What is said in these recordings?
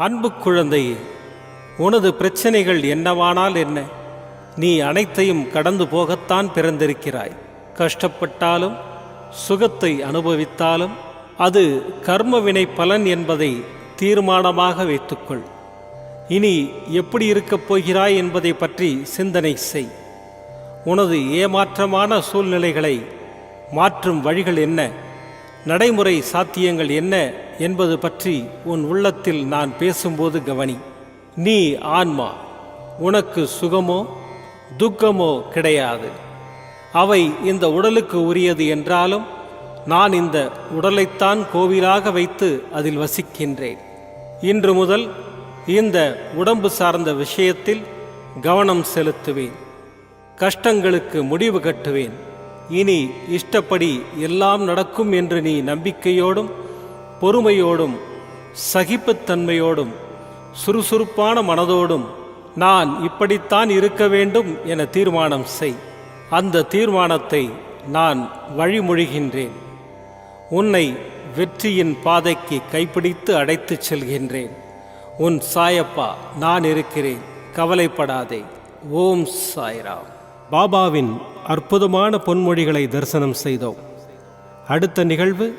அன்பு குழந்தையே உனது பிரச்சனைகள் என்னவானால் என்ன? நீ அனைத்தையும் கடந்து போகத்தான் பிறந்திருக்கிறாய். கஷ்டப்பட்டாலும் சுகத்தை அனுபவித்தாலும் அது கர்மவினை பலன் என்பதை தீர்மானமாக வைத்துக்கொள். இனி எப்படி இருக்கப் போகிறாய் என்பதை பற்றி சிந்தனை செய். உனது ஏமாற்றமான சூழ்நிலைகளை மாற்றும் வழிகள் என்ன? நடைமுறை சாத்தியங்கள் என்ன? என்பது பற்றி உன் உள்ளத்தில் நான் பேசும்போது கவனி. நீ ஆன்மா உனக்கு சுகமோ துக்கமோ கிடையாது. அவை இந்த உடலுக்கு உரியது என்றாலும் நான் இந்த உடலைத்தான் கோவிலாக வைத்து அதில் வசிக்கின்றேன். இன்று முதல் இந்த உடம்பு சார்ந்த விஷயத்தில் கவனம் செலுத்துவேன். கஷ்டங்களுக்கு முடிவு கட்டுவேன். இனி இஷ்டப்படி எல்லாம் நடக்கும் என்று நீ நம்பிக்கையோடும் பொறுமையோடும் சகிப்புத்தன்மையோடும் சுறுசுறுப்பான மனதோடும் நான் இப்படித்தான் இருக்க வேண்டும் என தீர்மானம் செய். அந்த தீர்மானத்தை நான் வழிமொழிகின்றேன். உன்னை வெற்றியின் பாதைக்கு கைப்பிடித்து அடைத்துச் செல்கின்றேன். உன் சாயப்பா நான் இருக்கிறேன். கவலைப்படாதே. ஓம் சாய்ராம். பாபாவின் அற்புதமான பொன்மொழிகளை தரிசனம் செய்தோம். அடுத்த நிகழ்வு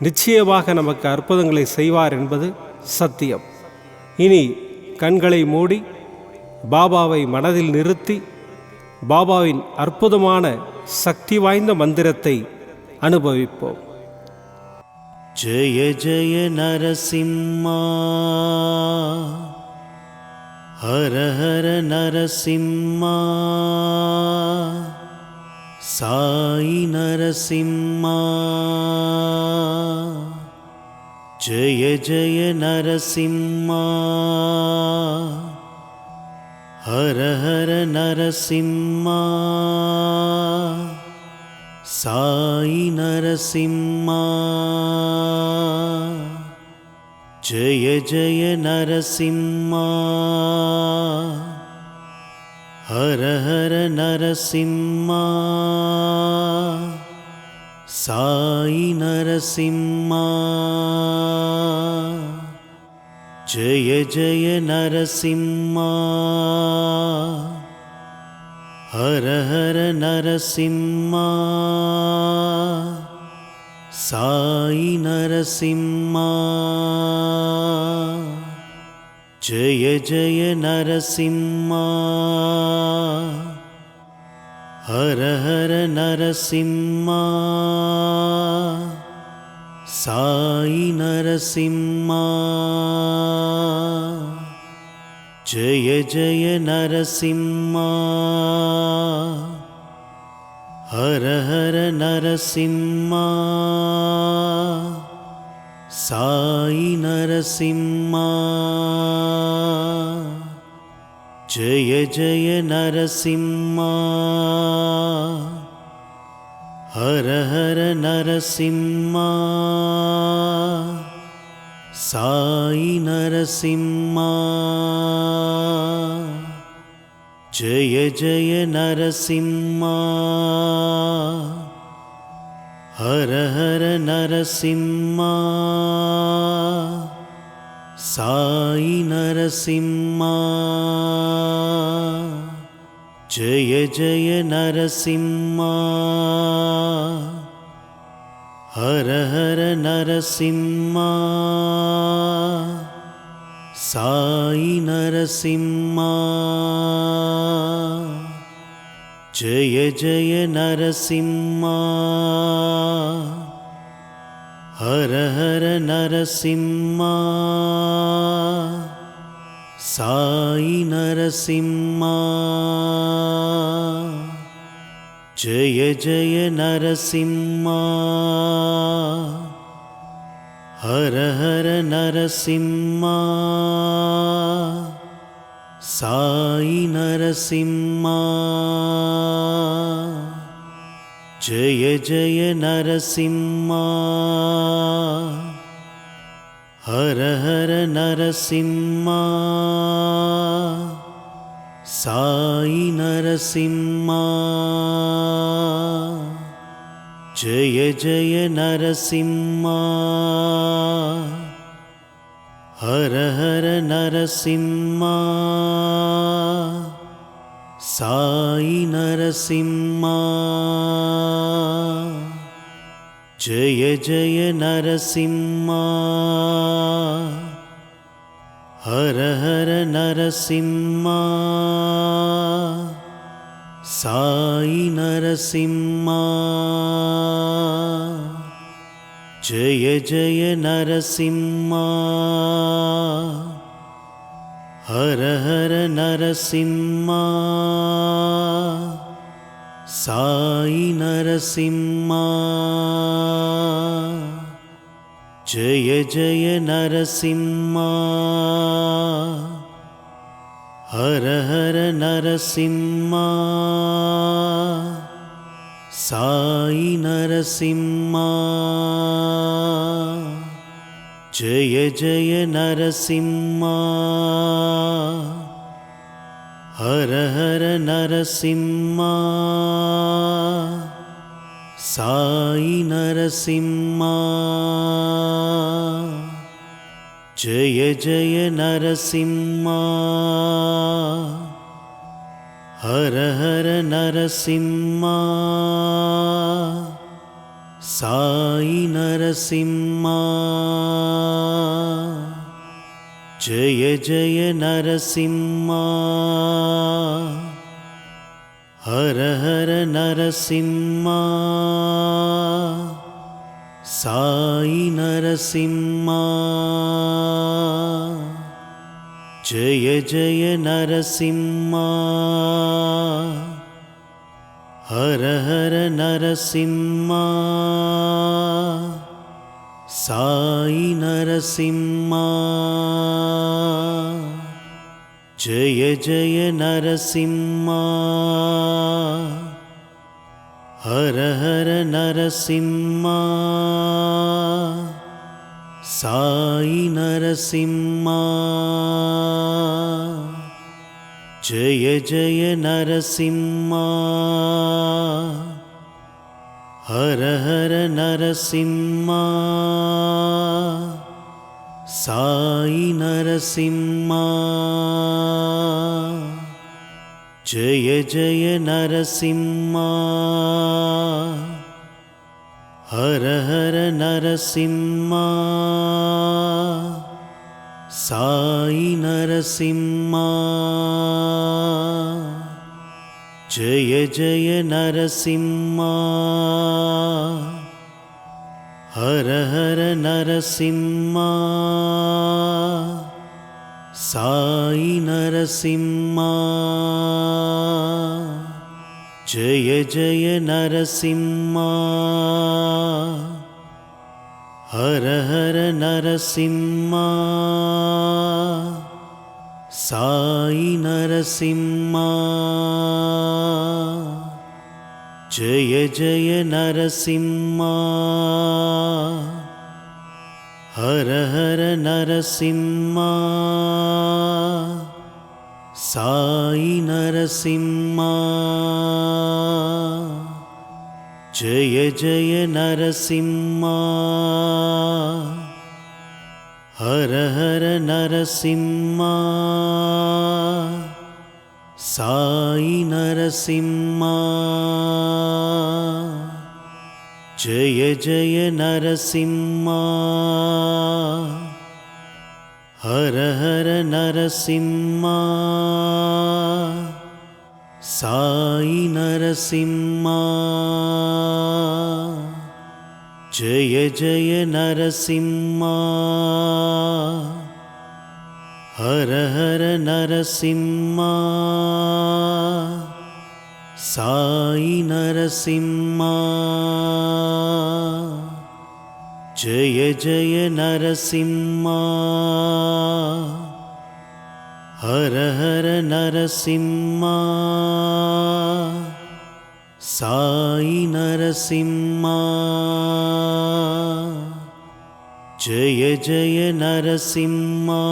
நிச்சயமாக நமக்கு அற்புதங்களை செய்வார் என்பது சத்தியம். இனி கண்களை மூடி பாபாவை மனதில் நிறுத்தி பாபாவின் அற்புதமான சக்தி வாய்ந்த மந்திரத்தை அனுபவிப்போம். ஜெய ஜெய நரசிம்மா. ஹர ஹர நரசிம்மா. साई नरसिंहा जय जय नरसिंहा हर हर नरसिंहा साई नरसिंहा जय जय नरसिंहा हर हर नरसिंहा साई नरसिंहा जय जय नरसिंहा हर हर नरसिंहा साई नरसिंहा జయ జయ నరసింహ. హర హర నరసింహ. సాయి నరసింహ. జయ జయ నరసింహ. హర హర నరసింహ. సాయి నరసింహ. జయ జయ నరసింహ. హర హర నరసింహ. సాయి నరసింహ. జయ జయ నరసింహ. हर हर नरसिंहा साई नरसिंहा जय जय नरसिंहा हर हर नरसिंहा साई नरसिंहा जय जय नरसिंहा हर हर नरसिंहा साई नरसिंहा जय जय नरसिंहा हर हर नरसिंहा साई नरसिंहा जय जय नरसिंहा हर हर नरसिंहा साई नरसिंहा जय जय नरसिंहा हर हर नरसिंहा साई नरसिंहा जय जय नरसिंहा हर हर नरसिंहा साई नरसिंहा जय जय नरसिंहा हर हर नरसिंहा साई नरसिंहा जय जय नरसिंहा हर हर नरसिंहा साई नरसिंहा जय जय नरसिंहा हर हर नरसिंहा साई नरसिंहा जय जय नरसिंहा हर हर नरसिंहा साई नरसिंहा जय जय नरसिंहा हर हर नरसिंहा साई नरसिंहा जय जय नरसिंहा। हर हर नरसिंहा। साई नरसिंहा। जय जय नरसिंहा। हर हर नरसिंहा సాయి నరసింహ. జయ జయ నరసింహ. హర హర నరసింహ. సాయి నరసింహ. జయ జయ నరసింహ. हर हर नरसिंहा साई नरसिंहा जय जय नरसिंहा हर हर नरसिंहा साई नरसिंहा జయ జయ నరసింహ. హర హర నరసింహ. సాయి నరసింహ. జయ జయ నరసింహ. హర హర నరసింహ. साई नरसिंहा जय जय नरसिंहा हर हर नरसिंहा साई नरसिंहा जय जय नरसिंहा हर हर नरसिंहा साई नरसिंहा जय जय नरसिंहा हर हर नरसिंहा साई नरसिंहा जय जय नरसिंहा। हर हर नरसिंहा। साई नरसिंहा। जय जय नरसिंहा।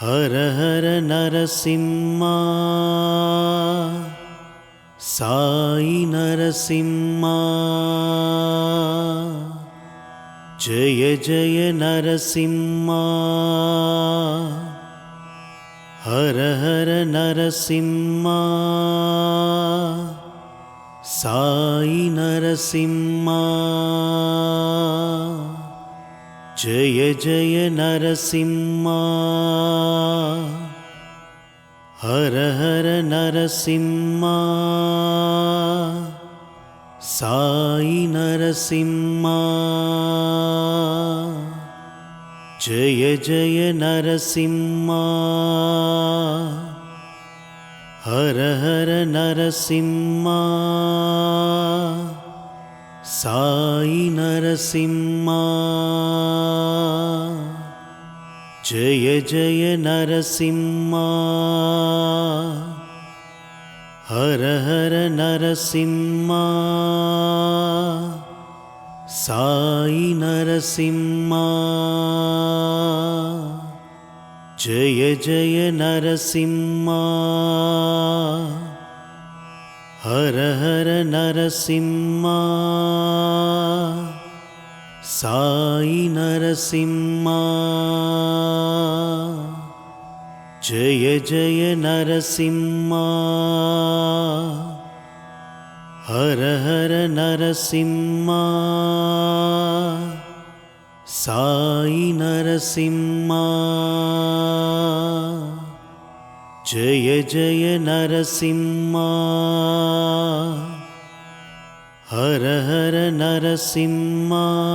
हर हर नरसिंहा साई नरसिंहा जय जय नरसिंहा हर हर नरसिंहा साई नरसिंहा जय जय नरसिंहा हर हर नरसिंहा साई नरसिंहा जय जय नरसिंहा हर हर नरसिंहा साई नरसिंहा జయ జయ నరసింహ. హర హర నరసింహ. సాయి నరసింహ. జయ జయ నరసింహ. హర హర నరసింహ. సాయి నరసింహ. जय जय नरसिंहा। हर हर नरसिंहा। साई नरसिंहा। जय जय नरसिंहा। हर हर नरसिंहा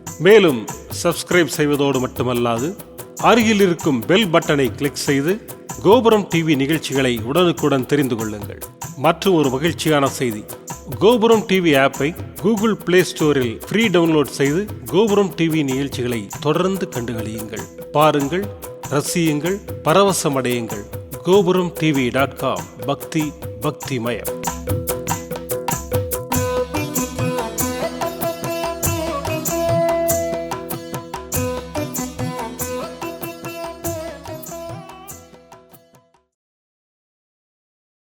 மேலும் சப்ஸ்கிரைப் செய்வதோடு மட்டுமல்லாது அருகில் இருக்கும் பெல் பட்டனை கிளிக் செய்து கோபுரம் டிவி நிகழ்ச்சிகளை உடனுக்குடன் தெரிந்து கொள்ளுங்கள். மற்றும் ஒரு மகிழ்ச்சியான செய்தி. கோபுரம் டிவி ஆப்பை கூகுள் பிளே ஸ்டோரில் ஃப்ரீ டவுன்லோட் செய்து கோபுரம் டிவி நிகழ்ச்சிகளை தொடர்ந்து கண்டுகளியுங்கள். பாருங்கள் ரசியுங்கள் பரவசமடையுங்கள். கோபுரம் டிவி டாட் காம் பக்தி பக்திமயம்